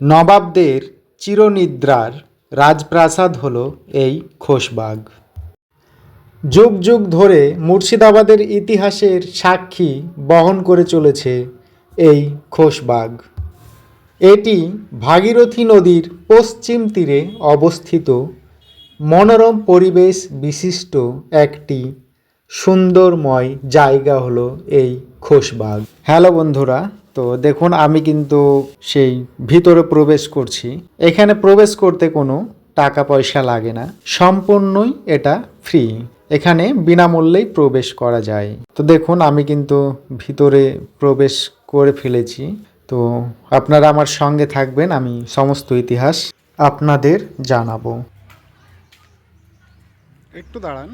নবাবদের চিরনিদ্রার রাজপ্রাসাদ হলো এই খোশবাগ। যুগ যুগ ধরে মুর্শিদাবাদের ইতিহাসের সাক্ষী বহন করে চলেছে এই খোশবাগ। এটি ভাগীরথী নদীর পশ্চিম তীরে অবস্থিত। মনোরম পরিবেশ বিশিষ্ট একটি সুন্দরময় জায়গা হলো এই খোশবাগ। হ্যালো বন্ধুরা তো দেখুন, আমি কিন্তু সেই ভিতরে প্রবেশ করছি। এখানে প্রবেশ করতে কোনো টাকা পয়সা লাগে না। সম্পূর্ণই এটা ফ্রি এখানে বিনামূল্যেই প্রবেশ করা যায়। তো দেখুন, আমি কিন্তু ভিতরে প্রবেশ করে ফেলেছি। তো আপনারা আমার সঙ্গে থাকবেন, আমি সমস্ত ইতিহাস আপনাদের জানাব। একটু দাঁড়ান।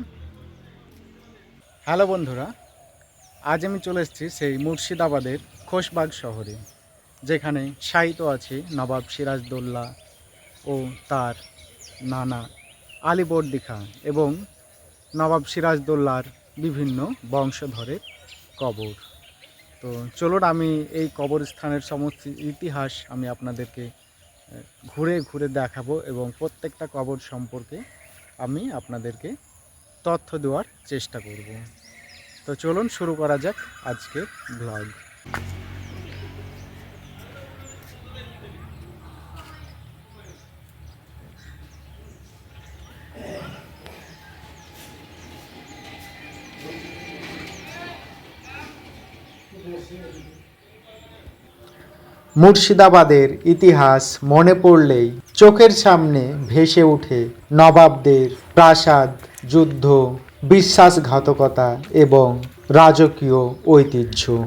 হ্যালো বন্ধুরা, আজ আমি চলে এসেছি সেই মুর্শিদাবাদের খোশবাগ শহরে, যেখানে সাহিত্য আছে নবাব সিরাজদৌল্লা ও তার নানা আলিবর্দি খান এবং নবাব সিরাজদৌল্লার বিভিন্ন বংশধরের কবর। তো চলুন আমি এই কবরস্থানের সমস্ত ইতিহাস আমি আপনাদেরকে ঘুরে ঘুরে দেখাবো এবং প্রত্যেকটা কবর সম্পর্কে আমি আপনাদেরকে তথ্য দেওয়ার চেষ্টা করব। তো চলুন শুরু করা যাক আজকের ব্লগ মুর্শিদাবাদের ইতিহাস মনে পড়লেই চোখের সামনে ভেসে ওঠে নবাবদের প্রাসাদ, যুদ্ধ, বিশ্বাসঘাতকতা এবং রাজকীয় ঐতিহ্য।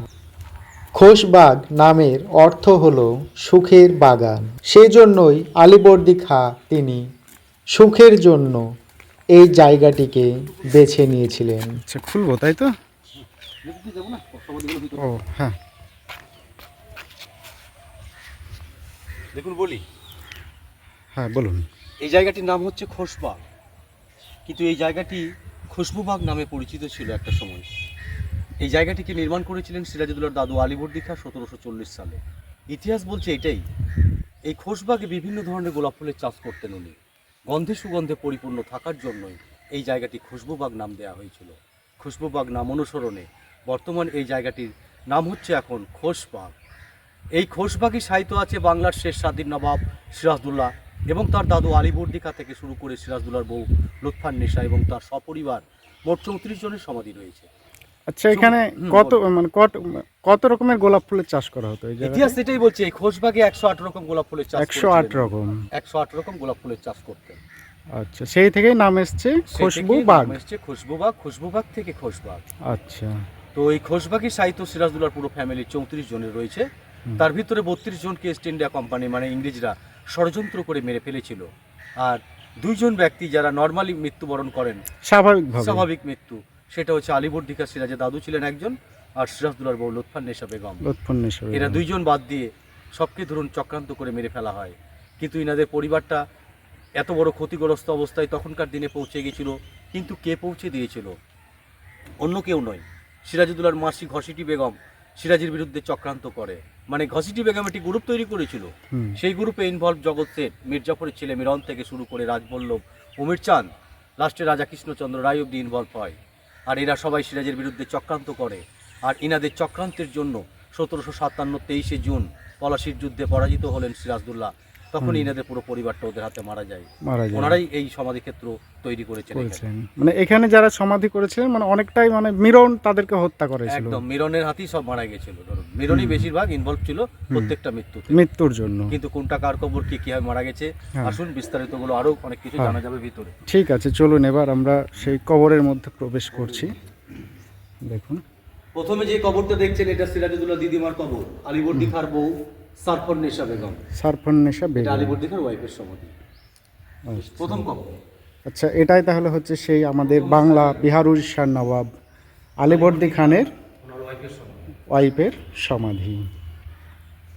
খোশবাগ নামের অর্থ হল সুখের বাগান। সেজন্যই আলিবর্দি খা তিনি সুখের জন্য এই জায়গাটিকে বেছে নিয়েছিলেন। আচ্ছা খুলবো তাই তো? ও হ্যাঁ। দেখুন বলি। হ্যাঁ বলুন। এই জায়গাটির নাম হচ্ছে খোসবাগ কিন্তু এই জায়গাটি খুশবুবাগ নামে পরিচিত ছিল একটা সময়। এই জায়গাটিকে নির্মাণ করেছিলেন সিরাজুদ্দৌলার দাদু আলিবর্দি খা সতেরোশো চল্লিশ সালে। ইতিহাস বলছে এটাই, এই খোসবাগে বিভিন্ন ধরনের গোলাপ ফুলের চাষ করতেন উনি। গন্ধে সুগন্ধে পরিপূর্ণ থাকার জন্যই এই জায়গাটি খুশবুবাগ নাম দেওয়া হয়েছিল। খুশবুবাগ নাম অনুসরণে বর্তমান এই জায়গাটির নাম হচ্ছে এখন খোসবাগ এই খোশবাগী সাহিত্য আছে বাংলার শেষ স্বাধীন নবাব সিরাজদুল্লাহ এবং তার দাদু আলিবর্দিকা থেকে শুরু করে সিরাজদুল্লার বউ লুৎফান নেশা এবং তার সপরিবার মোট চৌত্রিশ জনের সমাধি রয়েছে। আচ্ছা এখানে কত মানে কত কত রকমের গোলাপ ফুলের চাষ করা হতো এই ইতিহাস এটাই বলছে এই খোশবাগে একশো আট রকম গোলাপ ফুলের চাষ একশো আট রকম। একশো আট রকম গোলাপ ফুলের চাষ করতেন। আচ্ছা সেই থেকেই নাম এসছে সেই খুশবু থেকেই বাগ। নাম এসছে খুশবুবাগ খুশবুবাগ থেকে খোশবাগ। আচ্ছা। তো এই খোশবাগী সাহিত্য সিরাজদুল্লার পুরো ফ্যামিলি চৌত্রিশ জনের রয়েছে। তার ভিতরে বত্রিশ জনকে ইস্ট ইন্ডিয়া কোম্পানি মানে ইংরেজরা ষড়যন্ত্র করে মেরে ফেলেছিল। আর দুইজন ব্যক্তি যারা নর্মালি মৃত্যুবরণ করেন স্বাভাবিকভাবে। স্বাভাবিক মৃত্যু। সেটা হচ্ছে আলিবর্দিকা সিরাজের দাদু ছিলেন একজন আর সিরাজদুল্লার বউ লুৎফান নেশা বেগম। এরা দুইজন বাদ দিয়ে সবকে ধরুন চক্রান্ত করে মেরে ফেলা হয়। কিন্তু ইনাদের পরিবারটা এত বড় ক্ষতিগ্রস্ত অবস্থায় তখনকার দিনে পৌঁছে গেছিল কিন্তু কে পৌঁছে দিয়েছিল? অন্য কেউ নয়। সিরাজুদ্দৌলার মাসি ঘসিটি বেগম সিরাজের বিরুদ্ধে চক্রান্ত করে। মানে ঘসিটি বেগম একটি গ্রুপ তৈরি করেছিল। সেই গ্রুপে ইনভলভ জগৎ শেঠ মির্জাফরের ছেলে মিরন থেকে শুরু করে রাজবল্লভ অমির চাঁদ লাস্টে রাজা কৃষ্ণচন্দ্র রায় অব্দি ইনভলভ হয়। আর এরা সবাই সিরাজের বিরুদ্ধে চক্রান্ত করে। আর ইনাদের চক্রান্তের জন্য সতেরোশো সাতান্ন তেইশে জুন পলাশির যুদ্ধে পরাজিত হলেন সিরাজদুল্লাহ। তখন। ইনাদের পুরো পরিবারটা ওদের হাতে মারা যায়। মারা যায়। ওনারাই এই সমাধিক্ষেত্র তৈরি করেছেন। মানে এখানে যারা সমাধি করেছিলেন মানে অনেকটাই মানে মিরন তাদেরকে হত্যা করেছিল। একদম মিরনের হাতেই সব মারা গেছিল। ধরুন মিরনই বেশিরভাগ ইনভলভ ছিল প্রত্যেকটা মৃত্যুতে। মৃত্যুর জন্য। কিন্তু কোনটা কার খবর কি কীভাবে মারা গেছে হ্যাঁ। আসুন বিস্তারিতগুলো আরও অনেক কিছু হ্যাঁ। জানা যাবে ভিতরে। ঠিক আছে চলুন এবার আমরা সেই কবরের মধ্যে প্রবেশ করছি। দেখুন। প্রথমে যে কবরটা দেখছেন এটা সিরাজুদ্দৌলা দিদিমার কবর আলিবর্দি খার বউ। সারফর নেশা বেগম সারফন্নেশা বেগম। আলিবর্দি ওয়াইফের সমাধি। আচ্ছা। প্রথম কবর। আচ্ছা এটাই তাহলে হচ্ছে সেই আমাদের বাংলা বিহার উড়িষ্যার নবাব আলিবর্দি খানের ওয়াইফের সমাধি। ওয়াইফের সমাধি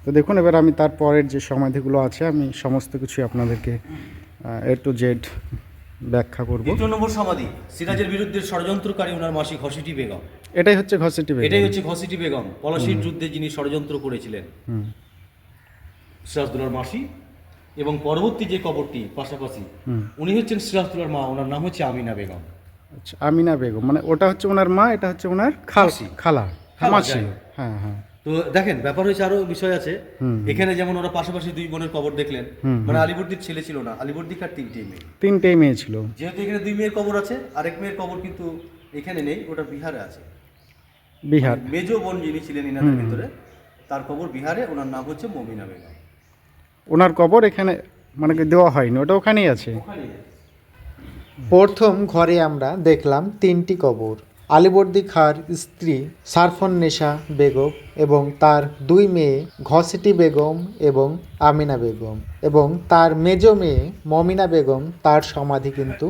তো দেখুন এবার আমি তার পরের যে সমাধিগুলো আছে আমি সমস্ত কিছু আপনাদেরকে এ টু জেড ব্যাখ্যা করব। দ্বিতীয় নম্বর সমাধি সিরাজের বিরুদ্ধে ষড়যন্ত্রকারী ওনার মাসি ঘসিটি বেগম। এটাই হচ্ছে ঘসেটি বেগম। এটাই হচ্ছে ঘসিটি বেগম। পলাশির যুদ্ধে যিনি ষড়যন্ত্র করেছিলেন। হুম। সিরাজদুল্লার মাসি এবং পরবর্তী যে কবরটি পাশাপাশি উনি হচ্ছেন সিরাজদুল্লার মা ওনার নাম হচ্ছে আমিনা বেগম। আচ্ছা আমিনা বেগম মানে ওটা হচ্ছে ওনার মা এটা হচ্ছে ওনার খাল মাসি। খালা মাসি। হ্যাঁ হ্যাঁ। তো দেখেন ব্যাপার হয়েছে আরও বিষয় আছে। এখানে যেমন ওরা পাশাপাশি দুই বোনের কবর দেখলেন মানে আলিবর্দির ছেলে ছিল না আলিবর্দিকার তিনটি মেয়ে। তিনটেই মেয়ে ছিল। যেহেতু এখানে দুই মেয়ের কবর আছে আরেক মেয়ের কবর কিন্তু এখানে নেই ওটা বিহারে আছে। বিহার। মেজো বোন যিনি ছিলেন ইনাদের ভিতরে তার কবর বিহারে ওনার নাম হচ্ছে মমিনা বেগম। ওনার কবর এখানে মানে দেওয়া হয়নি, ওটা ওখানেই আছে। প্রথম ঘরে আমরা দেখলাম তিনটি কবর, আলিবর্দি খাঁর স্ত্রী সারফন্নেশা বেগম এবং তার দুই মেয়ে ঘসেটি বেগম এবং আমিনা বেগম এবং তার মেজ মেয়ে মমিনা বেগম তার সমাধি কিন্তু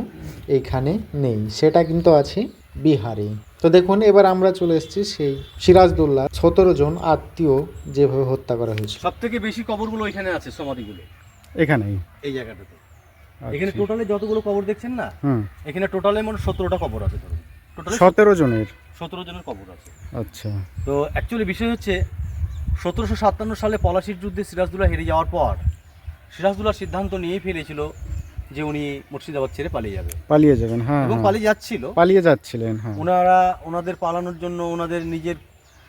এইখানে নেই, সেটা কিন্তু আছে বিহারে। তো দেখুন এবার আমরা চলে এসেছি সেই সিরাজদুল্লাহ সতেরো জন আত্মীয় যেভাবে হত্যা করা হয়েছে সব থেকে বেশি কবরগুলো এখানে আছে সমাধিগুলো? এখানেই। এই জায়গাটাতে। আচ্ছা। এখানে টোটালে যতগুলো কবর দেখছেন না এখানে টোটালে মানে সতেরোটা কবর আছে ধরুন। টোটালে সতেরো জনের? সতেরো জনের কবর আছে। আচ্ছা। তো অ্যাকচুয়ালি বিষয় হচ্ছে সতেরোশো সাতান্ন সালে পলাশির যুদ্ধে সিরাজদুল্লাহ হেরে যাওয়ার পর সিরাজদুল্লাহ সিদ্ধান্ত নিয়েই ফেলেছিল যে উনি মুর্শিদাবাদ ছেড়ে পালিয়ে যাবে। পালিয়ে যাবেন হ্যাঁ এবং হ্যাঁ। পালিয়ে যাচ্ছিল। পালিয়ে যাচ্ছিলেন হ্যাঁ। ওনারা ওনাদের পালানোর জন্য ওনাদের নিজের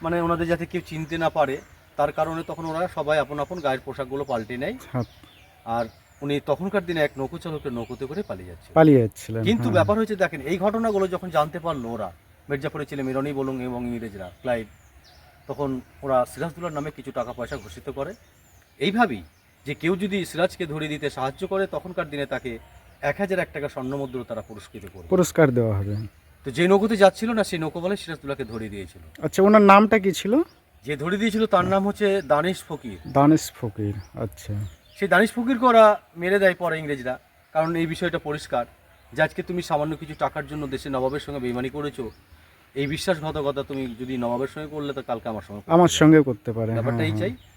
মানে ওনাদের যাতে কেউ চিনতে না পারে তার কারণে তখন ওনারা সবাই আপন আপন গায়ের পোশাকগুলো পাল্টে নেয়। হ্যাঁ, আর উনি তখনকার দিনে এক নৌকো চালকের নৌকোতে করে পালিয়ে যাচ্ছে পালিয়ে যাচ্ছিলেন কিন্তু হ্যাঁ। ব্যাপার হচ্ছে দেখেন এই ঘটনাগুলো যখন জানতে পারল ওরা মির্জাপুরের ছেলে মিরনি বলুন এবং ইংরেজরা ক্লাইভ তখন ওরা সিরাজদুল্লার নামে কিছু টাকা পয়সা ঘোষিত করে। এইভাবেই যে কেউ যদি সিরাজকে ধরিয়ে দিতে সাহায্য করে তখনকার দিনে তাকে এক হাজার এক টাকা স্বর্ণমুদ্র তারা পুরস্কৃত করবে। পুরস্কার দেওয়া হবে। তো যে নৌকোতে যাচ্ছিল না সেই নৌকো বলে সিরাজদুল্লাহকে ধরিয়ে দিয়েছিল। আচ্ছা ওনার নামটা কি ছিল? যে ধরিয়ে দিয়েছিল তার নাম হচ্ছে দানিশ ফকির। দানেশ ফকির আচ্ছা। সেই দানিশ ফকিরকে ওরা মেরে দেয় পরে ইংরেজরা কারণ এই বিষয়টা পরিষ্কার। যে আজকে তুমি সামান্য কিছু টাকার জন্য দেশের নবাবের সঙ্গে বেইমানি করেছ এই বিশ্বাসঘাতকতা তুমি যদি নবাবের সঙ্গে করলে তো কালকে আমার সঙ্গে আমার সঙ্গে করতে পারে ব্যাপারটা এই হ্যাঁ, চাই। হ্যাঁ। ওনারও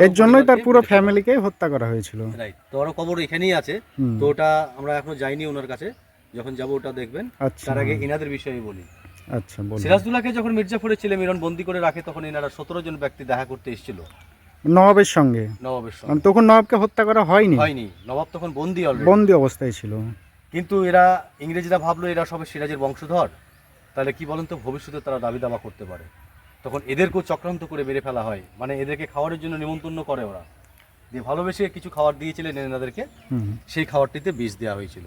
এর জন্যই তার পুরো ফ্যামিলিকে হত্যা করা হয়েছিল। রাইট তো ওর কবর এখানেই আছে। তো ওটা আমরা এখনও যাইনি ওনার কাছে। যখন যাব ওটা দেখবেন। আচ্ছা। তার আগে ইনাদের বিষয়ে বলি। আচ্ছা বলুন। সিরাজদুল্লাহকে যখন মির্জাপুরের ছেলে মিরন বন্দি করে রাখে তখন এনারা সতেরো জন ব্যক্তি দেখা করতে এসেছিল। নবাবের সঙ্গে। নবাবের সঙ্গে। মানে তখন নবাবকে হত্যা করা হয়নি? হয়নি। নবাব তখন বন্দি বন্দি অবস্থায় ছিল। কিন্তু এরা ইংরেজরা ভাবলো এরা সবে সিরাজের বংশধর। তাহলে কি বলেন তো ভবিষ্যতে তারা দাবি দাবা করতে পারে? তখন এদেরকেও চক্রান্ত করে মেরে ফেলা হয়। মানে এদেরকে খাওয়ারের জন্য নিমন্ত্রণ করে ওরা। দিয়ে ভালোবেসে কিছু খাবার দিয়েছিলেন এনাদেরকে। সেই খাবারটিতে বিষ দেওয়া হয়েছিল।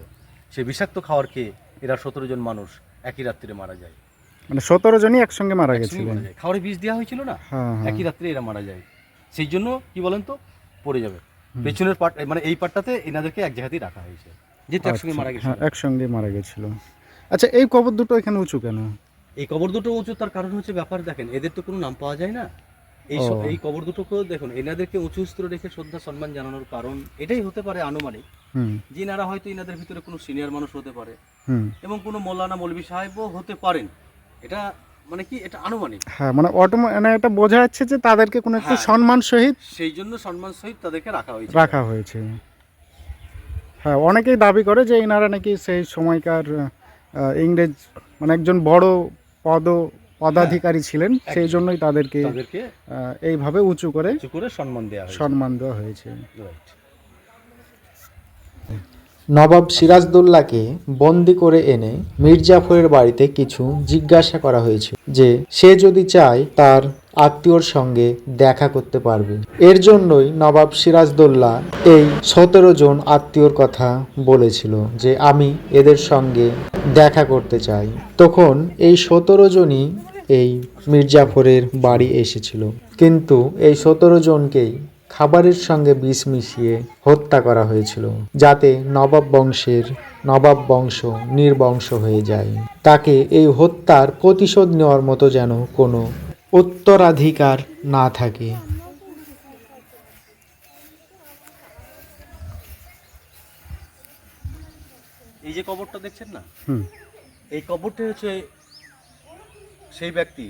সেই বিষাক্ত খাবার খেয়ে এরা সতেরো জন মানুষ একই রাত্রে মারা যায়। মানে সতেরো জনই একসঙ্গে মারা গেছিলেন। খাবারে বিষ দেওয়া হয়েছিল না? হ্যাঁ হ্যাঁ। একই রাত্রে এরা মারা যায়। সেই জন্য কি বলেন তো? পড়ে যাবে। পেছনের পার্ট মানে এই পার্টটাতে এনাদেরকে এক জায়গাতেই রাখা হয়েছে। যেহেতু একসঙ্গে আচ্ছা, মারা গেছে হ্যাঁ একসঙ্গে মারা গেছিল। আচ্ছা এই কবর দুটো এখানে উঁচু কেন? এই কবর দুটো উঁচু তার কারণ হচ্ছে ব্যাপার দেখেন এদের তো কোনো নাম পাওয়া যায় না। এই এই কবর দুটোকেও দেখুন এনাদেরকে উঁচু স্তরে রেখে শ্রদ্ধা সম্মান জানানোর কারণ এটাই হতে পারে আনুমানিক। যে এনারা হয়তো এনাদের ভিতরে কোনো সিনিয়র মানুষ হতে পারে। এবং কোনো মৌলানা মৌলবী সাহেবও হতে পারেন। এটা মানে কি? এটা আনুমানিক। হ্যাঁ মানে অটোমে মানে এটা বোঝা যাচ্ছে যে তাদেরকে কোনো একটু হ্যাঁ। সম্মান সহিত সেই জন্য সম্মান সহিত তাদেরকে রাখা হয়েছে। রাখা হয়েছে। হ্যাঁ অনেকেই দাবি করে যে এনারা নাকি সেই সময়কার ইংরেজ মানে একজন বড় পদ পদাধিকারী ছিলেন সেই জন্যই তাদেরকে তাদেরকে এইভাবে উঁচু করে উঁচু করে সম্মান দেওয়া হয়েছে। সম্মান দেওয়া হয়েছে। নবাব সিরাজদৌল্লাকে বন্দি করে এনে মির্জাফরের বাড়িতে কিছু জিজ্ঞাসা করা হয়েছে যে সে যদি চায় তার আত্মীয়র সঙ্গে দেখা করতে পারবে। এর জন্যই নবাব সিরাজদৌল্লা এই সতেরো জন আত্মীয়র কথা বলেছিল যে আমি এদের সঙ্গে দেখা করতে চাই। তখন এই সতেরো জনই এই মির্জাফরের বাড়ি এসেছিল। কিন্তু এই সতেরো জনকেই খাবারের সঙ্গে বিষ মিশিয়ে হত্যা করা হয়েছিল, যাতে নবাব বংশের নবাব বংশ নির্বংশ হয়ে যায়। তাকে এই হত্যার প্রতিশোধ নেওয়ার মতো যেন কোনো উত্তরাধিকার না থাকে। এই যে কবরটা দেখছেন না? হুম। এই কবরটা হচ্ছে সেই ব্যক্তি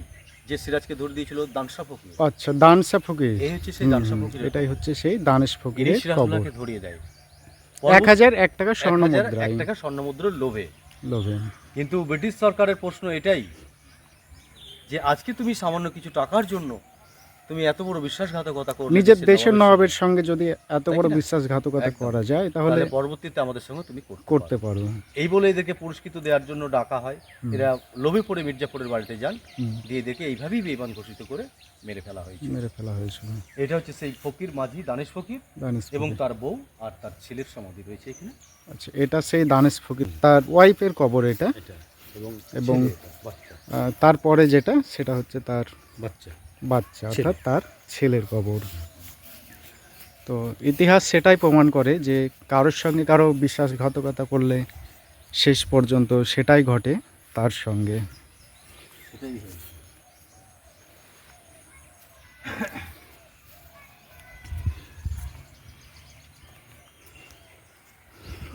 যে সিরাজকে ধরে দিয়েছিল দানসা ফকির। আচ্ছা দানসা ফকির। এই হচ্ছে সেই দানসা ফকির এটাই হচ্ছে সেই দানেশ ইনি ফকিরের কবর। ধরিয়ে দেয়। এক হাজার এক টাকা স্বর্ণ এক এক টাকা স্বর্ণমুদ্রার লোভে। লোভে। কিন্তু ব্রিটিশ সরকারের প্রশ্ন এটাই যে আজকে তুমি সামান্য কিছু টাকার জন্য তুমি এত বড় বিশ্বাসঘাতকতা করো নিজের দেশের নবাবের সঙ্গে যদি এত বড় বিশ্বাসঘাতকতা করা যায় তাহলে পরবর্তীতে আমাদের সঙ্গে তুমি করতে পারো। এই বলে এদেরকে পুরস্কৃত দেওয়ার জন্য ডাকা হয়। এরা লোভে পড়ে মির্জাপুরের বাড়িতে যান। দিয়ে দেখে এইভাবেই বেইমান ঘোষিত করে মেরে ফেলা হয়েছে মেরে ফেলা হয়েছিল। এটা হচ্ছে সেই ফকির মাঝি দানেশ ফকির দানিশ এবং তার বউ আর তার ছেলের সমাধি রয়েছে এখানে। আচ্ছা এটা সেই দানেশ ফকির তার ওয়াইফের কবর এটা। এটা এবং এবং তারপরে যেটা সেটা হচ্ছে তার বাচ্চা। বাচ্চা অর্থাৎ তার ছেলের কবর। তো ইতিহাস সেটাই প্রমাণ করে যে কারোর সঙ্গে কারও বিশ্বাসঘাতকতা করলে শেষ পর্যন্ত সেটাই ঘটে তার সঙ্গে।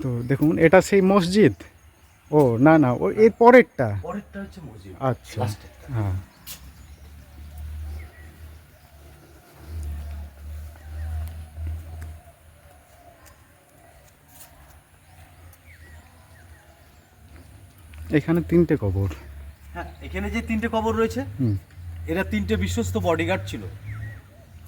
তো দেখুন এটা সেই মসজিদ। ও না না ও এর পরেরটা? পরেরটা হচ্ছে মসজিদ। আচ্ছা হ্যাঁ। এখানে তিনটে কবর। হ্যাঁ এখানে যে তিনটে কবর রয়েছে হুম। এরা তিনটে বিশ্বস্ত বডিগার্ড ছিল।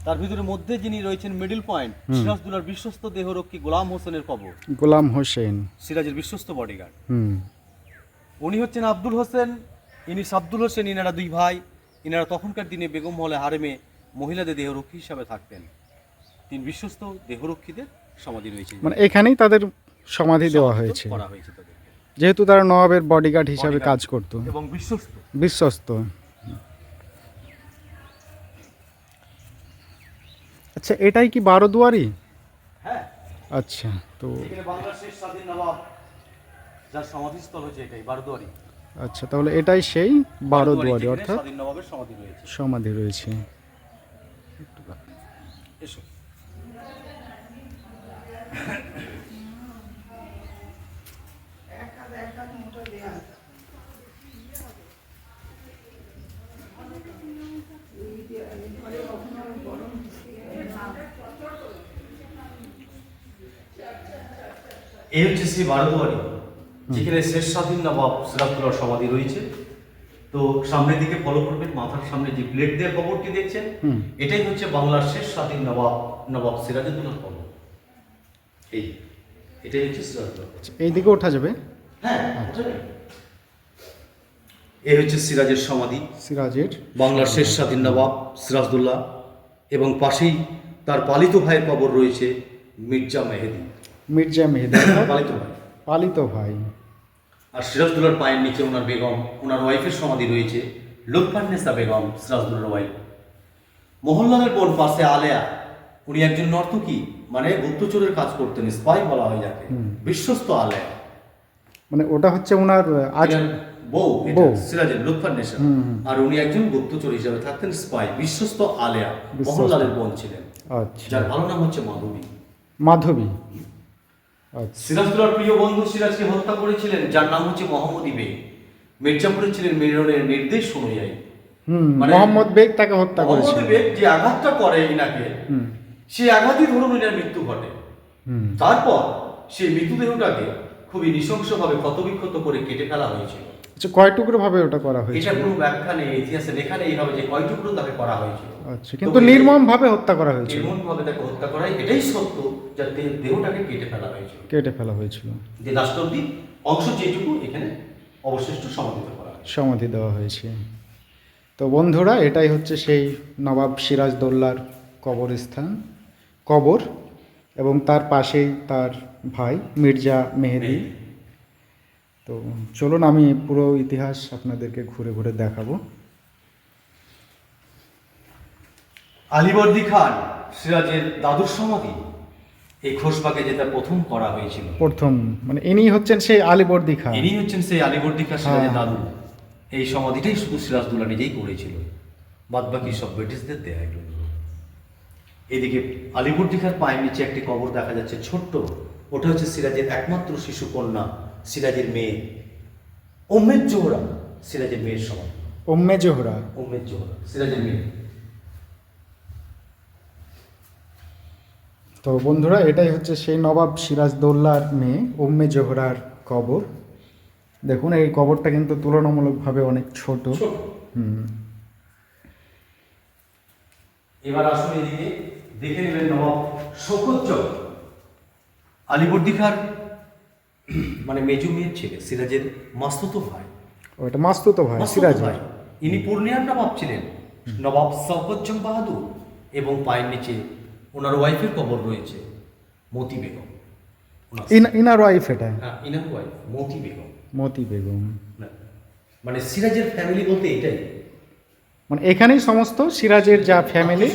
তার ভিতরে মধ্যে যিনি রয়েছেন মিডল পয়েন্ট সিরাজদুলার বিশ্বস্ত দেহরক্ষী গোলাম হোসেনের কবর। গোলাম হোসেন। সিরাজের বিশ্বস্ত বডিগার্ড হুম। উনি হচ্ছেন আব্দুল হোসেন ইনি সাব্দুল হোসেন ইনারা দুই ভাই। ইনারা তখনকার দিনে বেগম হলে হারেমে মহিলাদের দেহরক্ষী হিসাবে থাকতেন। তিন বিশ্বস্ত দেহরক্ষীদের সমাধি রয়েছে। মানে এখানেই তাদের সমাধি দেওয়া হয়েছে। করা হয়েছে যেহেতু তারা নবাবের বডিগার্ড হিসাবে কাজ করত। এবং বিশ্বস্ত। বিশ্বস্ত। আচ্ছা এটাই কি বারোদুয়ারি? হ্যাঁ। আচ্ছা তো বাংলাদেশের স্বাধীন নবাব যার সমাধিস্থল হচ্ছে এটাই বারদুয়ারি। আচ্ছা তাহলে এটাই সেই বারোদুয়ারি অর্থাৎ স্বাধীন সমাধি রয়েছে। সমাধি রয়েছে। এসো। এই হচ্ছে সেই বারোদুয়ারি। যেখানে শেষ স্বাধীন নবাব সিরাজদুল্লার সমাধি রয়েছে। তো সামনের দিকে ফলো করবেন মাথার সামনে যে প্লেট দিয়ে কবরটি দেখছেন এটাই হচ্ছে বাংলার শেষ স্বাধীন নবাব নবাব সিরাজউদ্দৌলার কবর। এই এটাই হচ্ছে সিরাজউদ্দৌলার কবর। এই দিকে ওঠা যাবে? হ্যাঁ এই হচ্ছে সিরাজের সমাধি। সিরাজের বাংলার শেষ স্বাধীন নবাব সিরাজদুল্লাহ এবং পাশেই তার পালিত ভাইয়ের কবর রয়েছে মির্জা মেহেদি। মির্জা মেহেদি। পালিত ভাই। পালিত ভাই। আর সিরাজদুল্লার পায়ের নিচে ওনার বেগম ওনার ওয়াইফের সমাধি রয়েছে লুৎফান্নেসা বেগম সিরাজদুল্লার ওয়াইফ। মোহনলালের বোন পাশে আলেয়া উনি একজন নর্তকী মানে গুপ্তচরের কাজ করতেন স্পাই বলা হয় যাকে বিশ্বস্ত আলেয়া। মানে ওটা হচ্ছে ওনার আজ বউ সিরাজের লুৎফান্নেসা। আর উনি একজন গুপ্তচর হিসেবে থাকতেন স্পাই বিশ্বস্ত আলেয়া। মোহনলালের বোন ছিলেন। আচ্ছা। যার ভালো নাম হচ্ছে মাধবী। মাধবী। সিরাজদুল্লার প্রিয় বন্ধু সিরাজকে হত্যা করেছিলেন যার নাম হচ্ছে মোহাম্মদ ইবে। মির্জাপুরে ছিলেন মেরনের নির্দেশ অনুযায়ী। মানে- মোহাম্মদ বেগ তাকে হত্যা মোহাম্মদ বেগ যে আঘাতটা করে ইনাকে সেই আঘাতই ধরুন ইনার মৃত্যু ঘটে। তারপর সেই মৃতদেহটাকে খুবই নৃশংসভাবে ক্ষতবিক্ষত করে কেটে ফেলা হয়েছিল। আচ্ছা কয় টুকরো ভাবে ওটা করা হয়েছে? এটা কোনো ব্যাখ্যা নেই ইতিহাসে লেখা নেই এইভাবে যে কয় টুকরো তাকে করা হয়েছিল। আচ্ছা কিন্তু নির্মম ভাবে হত্যা করা হয়েছিল। নির্মমভাবে তাকে হত্যা করাই এটাই সত্য দেহটাকে কেটে ফেলা হয়েছিল। কেটে ফেলা হয়েছিল। যে লাস্টব্দি অংশ যেটুকু এখানে অবশিষ্ট সমাধিত করা সমাধি দেওয়া হয়েছে। তো বন্ধুরা এটাই হচ্ছে সেই নবাব সিরাজদৌল্লার কবরস্থান কবর এবং তার পাশেই তার ভাই মির্জা মেহেদি। তো চলুন আমি পুরো ইতিহাস আপনাদেরকে ঘুরে ঘুরে দেখাবো। আলিবর্দি খান সিরাজের দাদুর সমাধি এই খোসবাগে যেটা প্রথম করা হয়েছিল। প্রথম মানে ইনি হচ্ছেন সেই আলিবর্দি খান। ইনি হচ্ছেন সেই আলিবর্দি খান সিরাজের হ্যাঁ। দাদু। এই সমাধিটাই শুধু সিরাজদুল্লাহ নিজেই করেছিল। বাদ বাকি সব ব্রিটিশদের দেয়া এগুলো এদিকে আলিবর্দি খান পায়ের নিচে একটি কবর দেখা যাচ্ছে ছোট্ট। ওটা হচ্ছে সিরাজের একমাত্র শিশু কন্যা সিরাজের মেয়ে। ওমেদ জোহরা সিরাজের মেয়ের সমাধি ওম্মে জোহরা। ওমেদ জোহরা সিরাজের মেয়ে। তো বন্ধুরা এটাই হচ্ছে সেই নবাব সিরাজদৌল্লার মেয়ে উম্মে জোহরার কবর। দেখুন এই কবরটা কিন্তু তুলনামূলকভাবে অনেক ছোট। হুম। এবার আসুন এদিকে দেখে নেবেন নবাব শোকজ্জল আলিবর্দি খার মানে মেজু মেয়ের ছেলে সিরাজের মাস্তুতো ভাই। ওটা মাস্তুতো ভাই সিরাজ ভাই। ইনি পূর্ণিয়ার নবাব ছিলেন। নবাব শওকতজং বাহাদুর এবং পায়ের নিচে ওনার ওয়াইফের কবর রয়েছে মতি বেগম। ইনার ওয়াইফ এটা? হ্যাঁ ইনার ওয়াইফ মতি বেগম। মতি বেগম। মানে সিরাজের ফ্যামিলি বলতে এটাই। মানে এখানেই সমস্ত সিরাজের যা ফ্যামিলি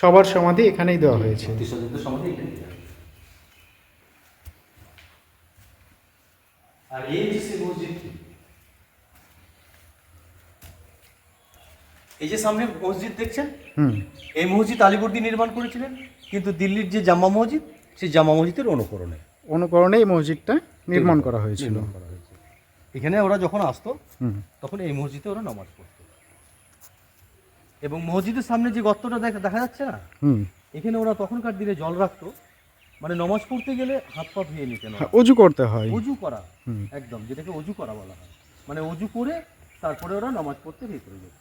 সবার সমাধি এখানেই দেওয়া হয়েছে। আত্মীয়স্বজনদের সমাজে এটাই আর এই যে সে মসজিদটি এই যে সামনে মসজিদ দেখছেন? হুম। এই মসজিদ আলিবর্দি নির্মাণ করেছিলেন কিন্তু দিল্লির যে জামা মসজিদ সেই জামা মসজিদের অনুকরণে। অনুকরণে এই মসজিদটা নির্মাণ করা হয়েছিল। হয়েছে এখানে ওরা যখন আসতো হুম। তখন এই মসজিদে ওরা নামাজ পড়তো। এবং মসজিদের সামনে যে গর্তটা দেখা দেখা যাচ্ছে না? এখানে ওরা তখনকার দিনে জল রাখতো মানে নমাজ পড়তে গেলে হাত পা ধুয়ে নিতে হয় হ্যাঁ, অজু করতে হয়। অজু করা একদম যেটাকে অজু করা বলা হয়। মানে অজু করে তারপরে ওরা নামাজ পড়তে ভেতরে যেত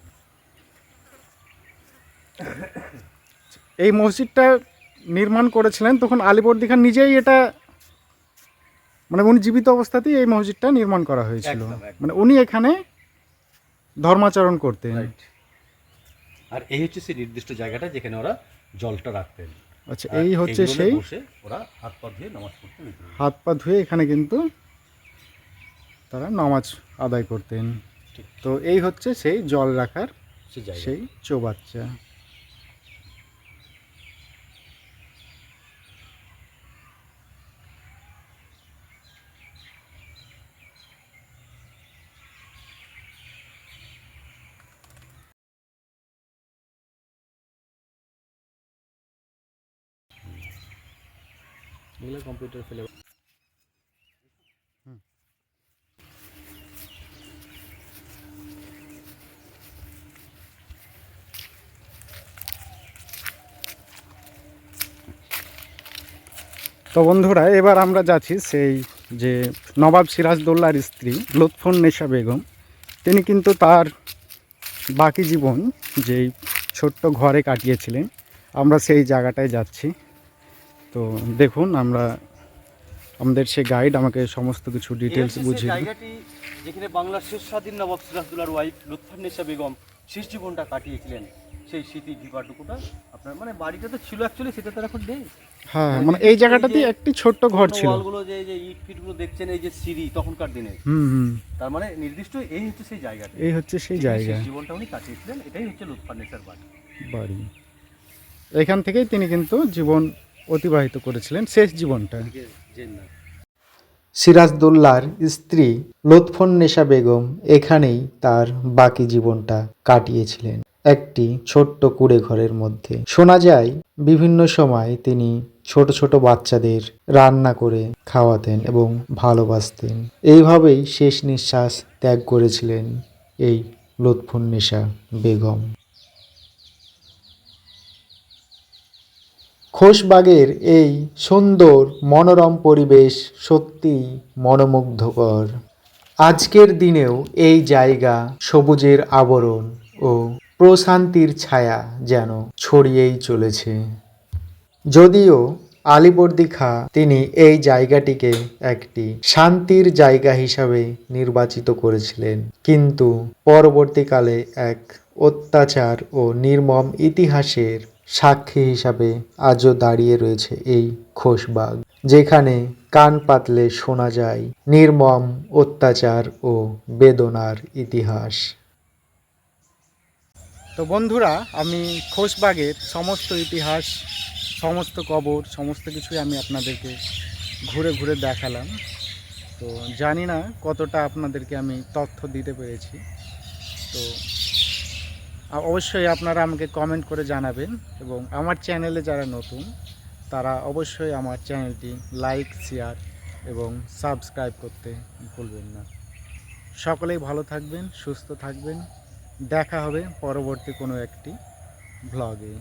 এই মসজিদটা নির্মাণ করেছিলেন তখন আলিবর্দি খান নিজেই এটা মানে উনি জীবিত অবস্থাতেই এই মসজিদটা নির্মাণ করা হয়েছিল। মানে উনি এখানে ধর্মাচরণ করতেন। আর এই হচ্ছে সেই নির্দিষ্ট জায়গাটা যেখানে ওরা জলটা রাখতেন। আচ্ছা এই হচ্ছে সেই ওরা হাত পা ধুয়ে নামাজ পড়তে হাত পা ধুয়ে এখানে কিন্তু তারা নামাজ আদায় করতেন। তো এই হচ্ছে সেই জল রাখার সেই চোবাচ্চা সেই চৌবাচ্চা। এগুলো কম্পিউটার ফেলে তো বন্ধুরা, এবার আমরা যাচ্ছি সেই যে নবাব সিরাজদৌল্লার স্ত্রী লুৎফুন্নেসা বেগম। তিনি কিন্তু তার বাকি জীবন যেই ছোট্ট ঘরে কাটিয়েছিলেন, আমরা সেই জায়গাটায় যাচ্ছি। তো দেখুন আমরা আমাদের সে গাইড আমাকে সমস্ত কিছু ডিটেলস বুঝিয়ে দিল। জায়গাটি যেখানে বাংলার শেষ স্বাধীন নবাব সিরাজদুল্লার ওয়াইফ লুৎফান্নেসা বেগম শেষ জীবনটা কাটিয়েছিলেন। সেই স্মৃতি ঢিপাটুকুটা আপনার মানে বাড়িটা তো ছিল অ্যাকচুয়ালি সেটা তো এখন নেই। হ্যাঁ মানে এই জায়গাটাতে একটি ছোট্ট ঘর ছিল। ওয়ালগুলো যে যে ইট ফিটগুলো দেখছেন এই যে সিঁড়ি তখনকার দিনে। হুম হুম। তার মানে নির্দিষ্ট এই হচ্ছে সেই জায়গাটা। এই হচ্ছে সেই জায়গা। জীবনটা উনি কাটিয়েছিলেন এটাই হচ্ছে লুৎফান্নেসার বাড়ি। বাড়ি। এখান থেকেই তিনি কিন্তু জীবন অতিবাহিত করেছিলেন শেষ জীবনটা। সিরাজদৌল্লার স্ত্রী লুৎফুন্নেসা বেগম এখানেই তার বাকি জীবনটা কাটিয়েছিলেন। একটি ছোট্ট কুড়ে ঘরের মধ্যে। শোনা যায়, বিভিন্ন সময় তিনি ছোট ছোট বাচ্চাদের রান্না করে খাওয়াতেন এবং ভালোবাসতেন। এইভাবেই শেষ নিঃশ্বাস ত্যাগ করেছিলেন এই লুৎফুন্নেসা বেগম। খোশবাগের এই সুন্দর মনোরম পরিবেশ সত্যিই মনোমুগ্ধকর। আজকের দিনেও এই জায়গা সবুজের আবরণ ও প্রশান্তির ছায়া যেন ছড়িয়েই চলেছে। যদিও আলিবর্দি খা তিনি এই জায়গাটিকে একটি শান্তির জায়গা হিসাবে নির্বাচিত করেছিলেন, কিন্তু পরবর্তীকালে এক অত্যাচার ও নির্মম ইতিহাসের সাক্ষী হিসাবে আজও দাঁড়িয়ে রয়েছে এই খোশবাগ, যেখানে কান পাতলে শোনা যায় নির্মম অত্যাচার ও বেদনার ইতিহাস। তো বন্ধুরা, আমি খোশবাগের সমস্ত ইতিহাস, সমস্ত কবর, সমস্ত কিছুই আমি আপনাদেরকে ঘুরে ঘুরে দেখালাম। তো জানি না কতটা আপনাদেরকে আমি তথ্য দিতে পেরেছি। তো অবশ্যই আপনারা আমাকে কমেন্ট করে জানাবেন এবং আমার চ্যানেলে যারা নতুন, তারা অবশ্যই আমার চ্যানেলটি লাইক শেয়ার এবং সাবস্ক্রাইব করতে ভুলবেন না। সকলেই ভালো থাকবেন, সুস্থ থাকবেন। দেখা হবে পরবর্তী কোনো একটি ব্লগে